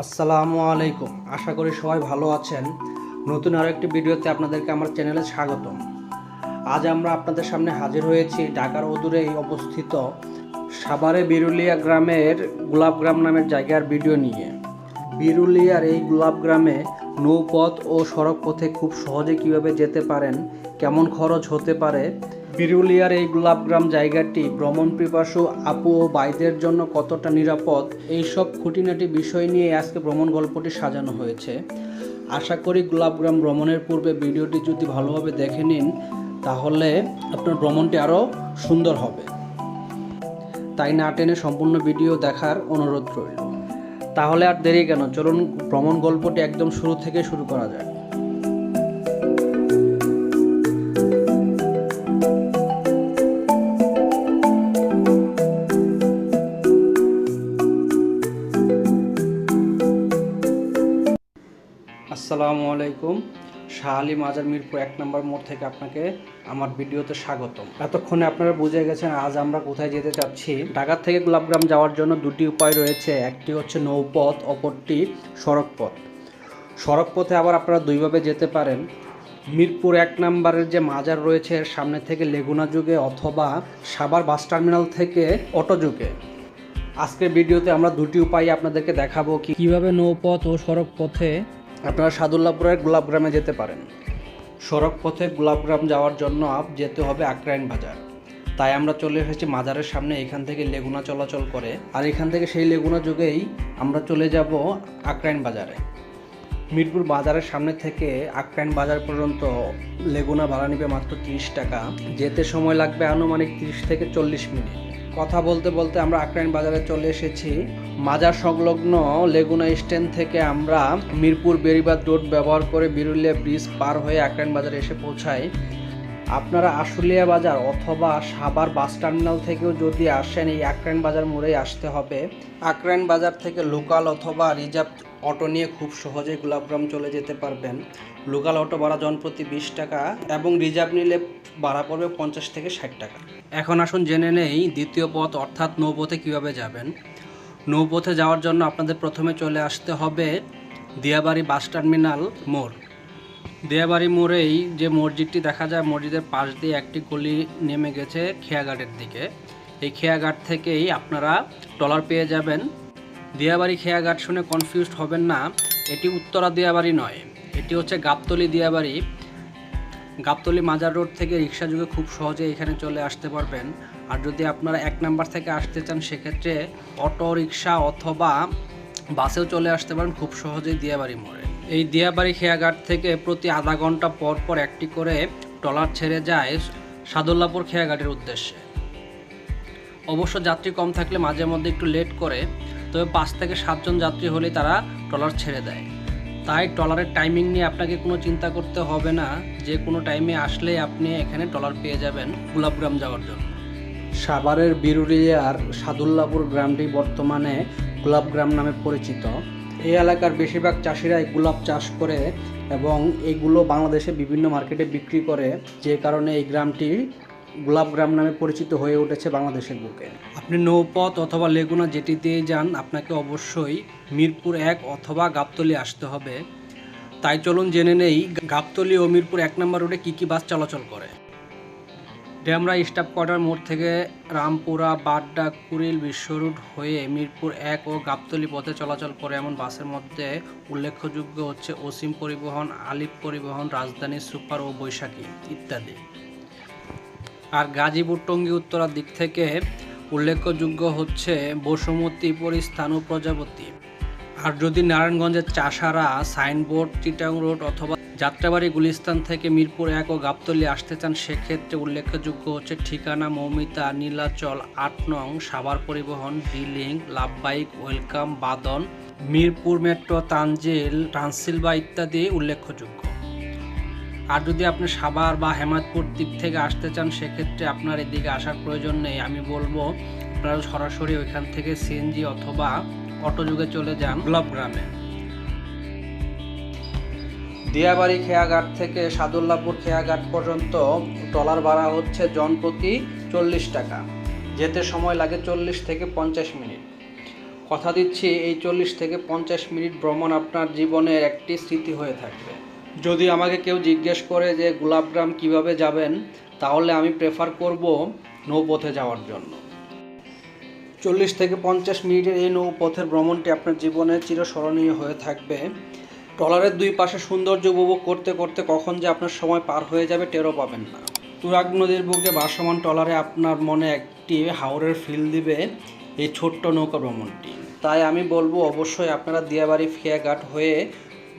আসসালামু আলাইকুম। আশা করি সবাই ভালো আছেন। নতুন আরও একটি ভিডিওতে আপনাদেরকে আমার চ্যানেলে স্বাগতম। আজ আমরা আপনাদের সামনে হাজির হয়েছি ঢাকার অদূরে অবস্থিত সাভারে বিরুলিয়া গ্রামের গোলাপগ্রাম নামের জায়গার ভিডিও নিয়ে। বিরুলিয়ার এই গোলাপ গ্রামে নৌপথ ও সড়ক পথে খুব সহজে কীভাবে যেতে পারেন, কেমন খরচ হতে পারে বিরুলিয়ার এই গোলাপগ্রাম জায়গাটি ভ্রমণ পিপাসু আপু ও বাইদের জন্য কতটা নিরাপদ? এই সব খুঁটিনাটি বিষয় নিয়ে আজকে ভ্রমণ গল্পটি সাজানো হয়েছে। আশা করি গোলাপগ্রাম ভ্রমণের পূর্বে ভিডিওটি যদি ভালোভাবে দেখে নিন, তাহলে আপনার ভ্রমণটি আরও সুন্দর হবে। তাই না টেনে সম্পূর্ণ ভিডিও দেখার অনুরোধ রইল। তাহলে আর দেরি কেন? চলুন ভ্রমণ গল্পটি একদম শুরু থেকে শুরু করা যায় আসসালামু আলাইকুম। শাহ আলী মাজার মিরপুর এক নম্বর মোড় থেকে আপনাকে আমার ভিডিওতে স্বাগতম। এতক্ষণে আপনারা বুঝে গেছেন আজ আমরা কোথায় যেতে চাচ্ছি। ঢাকা থেকে গোলাপগ্রাম যাওয়ার জন্য দুটি উপায় রয়েছে। একটি হচ্ছে নৌপথ, অপরটি সড়ক পথ সড়ক পথে আবার আপনারা দুইভাবে যেতে পারেন। মিরপুর এক নম্বরের যে মাজার রয়েছে, এর সামনে থেকে লেগুনা যুগে অথবা সাবার বাস টার্মিনাল থেকে অটো যুগে। আজকের ভিডিওতে আমরা দুটি উপায় আপনাদেরকে দেখাবো কি কীভাবে নৌপথ ও সড়ক পথে আপনারা সাদুল্লাপুরের গোলাপগ্রামে যেতে পারেন। সড়ক পথে গোলাপগ্রাম যাওয়ার জন্য আপ যেতে হবে আক্রাইন বাজার। তাই আমরা চলে এসেছি মাজারের সামনে, এখান থেকে লেগুনা চলাচল করে। আর এখান থেকে সেই লেগুনা যুগেই আমরা চলে যাব আক্রাইন বাজারে। মিরপুর বাজারের সামনে থেকে আক্রাইন বাজার পর্যন্ত লেগুনা ভাড়া নিবে মাত্র তিরিশ টাকা। যেতে সময় লাগবে আনুমানিক তিরিশ থেকে চল্লিশ মিনিট। কথা বলতে বলতে আমরা আক্রাইন বাজারে চলে এসেছি। মাজার সংলগ্ন লেগুনা স্ট্যান্ড থেকে আমরা মিরপুর বেরিবাদ রোড ব্যবহার করে বিরুলিয়া ব্রিজ পার হয়ে আক্রাইন বাজারে এসে পৌঁছাই। আপনারা আশুলিয়া বাজার অথবা সাভার বাস টার্মিনাল থেকেও যদি আসেন, এই আক্রাইন বাজার মোড়েই আসতে হবে। আক্রাইন বাজার থেকে লোকাল অথবা রিজার্ভ অটো নিয়ে খুব সহজেই গোলাপগ্রাম চলে যেতে পারবেন। লোকাল অটো ভাড়া জনপ্রতি বিশ টাকা এবং রিজার্ভ নিলে ভাড়া পড়বে পঞ্চাশ থেকে ষাট টাকা। এখন আসুন জেনে নেই দ্বিতীয় পথ অর্থাৎ নৌপথে কীভাবে যাবেন। নৌপথে যাওয়ার জন্য আপনাদের প্রথমে চলে আসতে হবে দিয়াবাড়ি বাস টার্মিনাল মোড়। দিয়াবাড়ি মোড়েই যে মসজিদটি দেখা যায়, মসজিদের পাশ দিয়ে একটি গলি নেমে গেছে খেয়াঘাটের দিকে। এই খেয়াঘাট থেকেই আপনারা ট্রলার পেয়ে যাবেন। দিয়াবাড়ি খেয়াঘাট শুনে কনফিউজড হবেন না, এটি উত্তরা দিয়াবাড়ি নয়, এটি হচ্ছে গাবতলি দিয়াবাড়ি। গাবতলি মাজার রোড থেকে রিক্সা যুগে খুব সহজে এখানে চলে আসতে পারবেন। আর যদি আপনারা এক নাম্বার থেকে আসতে চান, সেক্ষেত্রে অটো, রিক্সা অথবা বাসেও চলে আসতে পারেন খুব সহজেই দিয়াবাড়ি মোড়ে। এই দিয়াবাড়ি খেয়াঘাট থেকে প্রতি আধা ঘণ্টা পর পর একটি করে ট্রলার ছেড়ে যায় সাদুল্লাপুর খেয়াঘাটের উদ্দেশ্যে। অবশ্য যাত্রী কম থাকলে মাঝে মধ্যে একটু লেট করে, তবে পাঁচ থেকে সাতজন যাত্রী হলেই তারা ট্রলার ছেড়ে দেয়। তাই ট্রলারের টাইমিং নিয়ে আপনাকে কোনো চিন্তা করতে হবে না। যে কোনো টাইমে আসলেই আপনি এখানে ট্রলার পেয়ে যাবেন গোলাপগ্রাম যাওয়ার জন্য। সাভারের বিরুলিয়ার সাদুল্লাপুর গ্রামটি বর্তমানে গোলাপগ্রাম নামে পরিচিত। এই এলাকার বেশিরভাগ চাষিরাই গোলাপ চাষ করে এবং এগুলো বাংলাদেশে বিভিন্ন মার্কেটে বিক্রি করে। যে কারণে এই গ্রামটি গোলাপগ্রাম নামে পরিচিত হয়ে উঠেছে বাংলাদেশের বুকে। আপনি নৌপথ অথবা লেগুনা যেটি দিয়ে যান, আপনাকে অবশ্যই মিরপুর এক অথবা গাবতলি আসতে হবে। তাই চলুন জেনে নেই, গাবতলি ও মিরপুর এক নম্বর রোডে কী কী বাস চলাচল করে। ডেমরা স্টাফ কোয়ার্টার মোড় থেকে রামপুরা, বাড্ডা, কুড়িল, বিশ্ব রুট হয়ে মিরপুর এক ও গাবতলি পথে চলাচল করে এমন বাসের মধ্যে উল্লেখযোগ্য হচ্ছে অসীম পরিবহন, আলিপ পরিবহন, রাজধানী সুপার ও বৈশাখী ইত্যাদি। আর গাজীপুর টঙ্গী উত্তরার দিক থেকে উল্লেখযোগ্য হচ্ছে বসুমতী পরিস্থান ও প্রজাপতি। আর যদি নারায়ণগঞ্জের চাষারা, সাইনবোর্ড, চিটাং রোড অথবা যাত্রাবাড়ি গুলিস্তান থেকে মিরপুর এক ও গাবতলি আসতে চান, সেক্ষেত্রে উল্লেখযোগ্য হচ্ছে ঠিকানা মৌমিতা নীলাচল আট নং সাভার পরিবহন ডিলিং লাভবাইক, ওয়েলকাম, বাদন, মিরপুর মেট্রো, তানজিল ট্রান্সিলবা ইত্যাদি উল্লেখযোগ্য। আর যদি আপনি সাভার বা হেমাদপুর দিক থেকে আসতে চান, সেক্ষেত্রে আপনার এদিকে আসার প্রয়োজন নেই। আমি বলব, আপনারা সরাসরি ওইখান থেকে সিএনজি অথবা অটো যুগে চলে যান গ্রামে। দিয়াবাড়ি খেয়াঘাট থেকে সাদুল্লাপুর খেয়াঘাট পর্যন্ত ট্রলার ভাড়া হচ্ছে জন প্রতি চল্লিশ টাকা। যেতে সময় লাগে চল্লিশ থেকে পঞ্চাশ মিনিট। কথা দিচ্ছি, এই চল্লিশ থেকে পঞ্চাশ মিনিট ভ্রমণ আপনার জীবনের একটি স্মৃতি হয়ে থাকবে। যদি আমাকে কেউ জিজ্ঞেস করে যে গোলাপগ্রাম কীভাবে যাবেন, তাহলে আমি প্রেফার করব নৌপথে যাওয়ার জন্য। চল্লিশ থেকে পঞ্চাশ মিনিটের এই নৌপথের ভ্রমণটি আপনার জীবনে চিরস্মরণীয় হয়ে থাকবে। ট্রলারের দুই পাশে সৌন্দর্য উপভোগ করতে করতে কখন যে আপনার সময় পার হয়ে যাবে টেরও পাবেন না। তুরাগ নদীর বুকে ভাসমান ট্রলারে আপনার মনে একটি হাওরের ফিল দিবে এই ছোট্ট নৌকা ভ্রমণটি। তাই আমি বলব, অবশ্যই আপনারা দিয়াবাড়ি ফিয়াঘাট হয়ে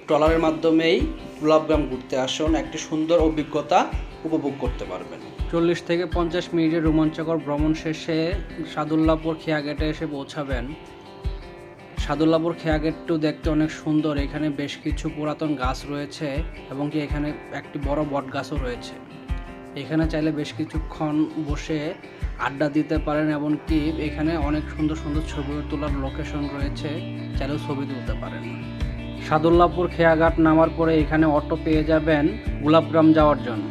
ট্রলারের মাধ্যমেই গোলাপগ্রাম ঘুরতে আসুন, একটি সুন্দর অভিজ্ঞতা উপভোগ করতে পারবেন। চল্লিশ থেকে পঞ্চাশ মিনিটের রোমাঞ্চকর ভ্রমণ শেষে সাদুল্লাপুর খেয়াঘাটে এসে পৌঁছাবেন। সাদুল্লাপুর খেয়াঘাটটিও দেখতে অনেক সুন্দর, এখানে বেশ কিছু পুরাতন গাছ রয়েছে এবং কি এখানে একটি বড় বট গাছও রয়েছে। এখানে চাইলে বেশ কিছুক্ষণ বসে আড্ডা দিতে পারেন এমনকি এখানে অনেক সুন্দর সুন্দর ছবি তোলার লোকেশন রয়েছে, চাইলেও ছবি তুলতে পারেন। সাদুল্লাপুর খেয়াঘাট নামার পরে এখানে অটো পেয়ে যাবেন গোলাপগ্রাম যাওয়ার জন্য।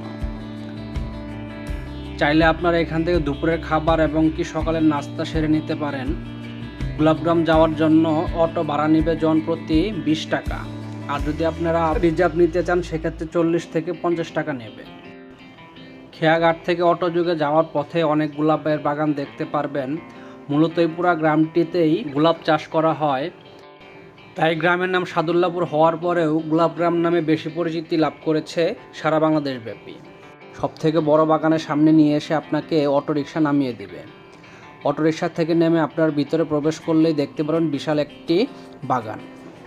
চাইলে আপনারা এখান থেকে দুপুরের খাবার এবং কি সকালের নাস্তা সেরে নিতে পারেন। গোলাপগ্রাম যাওয়ার জন্য অটো ভাড়া নিবে জন প্রতি বিশ টাকা। আর যদি আপনারা রিজার্ভ নিতে চান, সেক্ষেত্রে চল্লিশ থেকে পঞ্চাশ টাকা নেবে। খেয়াঘাট থেকে অটো যুগে যাওয়ার পথে অনেক গোলাপের বাগান দেখতে পারবেন। মূলত এই পুরা গ্রামটিতেই গোলাপ চাষ করা হয়। তাই গ্রামের নাম সাদুল্লাপুর হওয়ার পরেও গোলাপগ্রাম নামে বেশি পরিচিতি লাভ করেছে সারা বাংলাদেশ ব্যাপী সব থেকে বড় বাগানের সামনে নিয়ে এসে আপনাকে অটোরিকশা নামিয়ে দিবে। অটোরিকশা থেকে নেমে আপনার ভিতরে প্রবেশ করলেই দেখতে পারেন বিশাল একটি বাগান।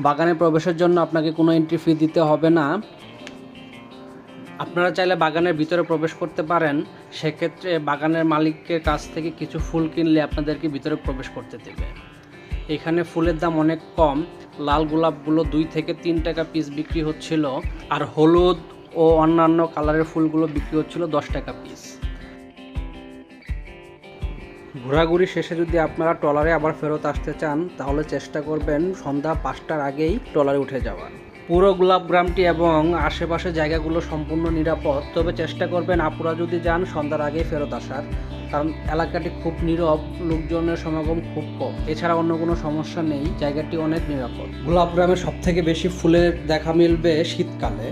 বাগানে প্রবেশের জন্য আপনাকে কোনো এন্ট্রি ফি দিতে হবে না। আপনারা চাইলে বাগানের ভিতরে প্রবেশ করতে পারেন। সেক্ষেত্রে বাগানের মালিকের কাছ থেকে কিছু ফুল কিনলে আপনাদেরকে ভিতরে প্রবেশ করতে দেবে। এখানে ফুলের দাম অনেক কম। লাল গোলাপগুলো দুই থেকে তিন টাকা পিস বিক্রি হচ্ছিল। আর হলুদ ও অন্যান্য কালারের ফুলগুলো বিক্রি হচ্ছিল দশ টাকা পিস ঘোরাঘুরি শেষে যদি আপনারা ট্রলারে আবার ফেরত আসতে চান, তাহলে চেষ্টা করবেন সন্ধ্যা পাঁচটার আগেই ট্রলারে উঠে যাওয়ার। পুরো গোলাপ গ্রামটি এবং আশেপাশে জায়গাগুলো সম্পূর্ণ নিরাপদ। তবে চেষ্টা করবেন আপুরা যদি যান, সন্ধ্যার আগেই ফেরত আসার। কারণ এলাকাটি খুব নীরব, লোকজনের সমাগম খুব কম। এছাড়া অন্য কোনো সমস্যা নেই, জায়গাটি অনেক নিরাপদ। গোলাপ গ্রামে সব থেকে বেশি ফুলের দেখা মিলবে শীতকালে।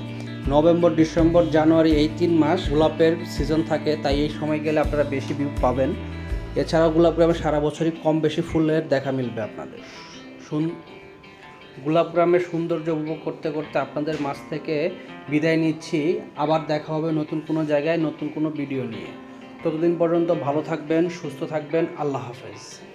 নভেম্বর, ডিসেম্বর, জানুয়ারি এই তিন মাস গোলাপের সিজন থাকে, তাই এই সময় গেলে আপনারা বেশি ভিউ পাবেন। এছাড়াও গোলাপ গ্রামে সারা বছরই কম বেশি ফুলের দেখা মিলবে আপনাদের। শুন গোলাপ গ্রামের সৌন্দর্য উপভোগ করতে করতে আপনাদের মাছ থেকে বিদায় নিচ্ছি। আবার দেখা হবে নতুন কোনো জায়গায়, নতুন কোনো ভিডিও নিয়ে। ততদিন পর্যন্ত ভালো থাকবেন, সুস্থ থাকবেন। আল্লাহ হাফেজ।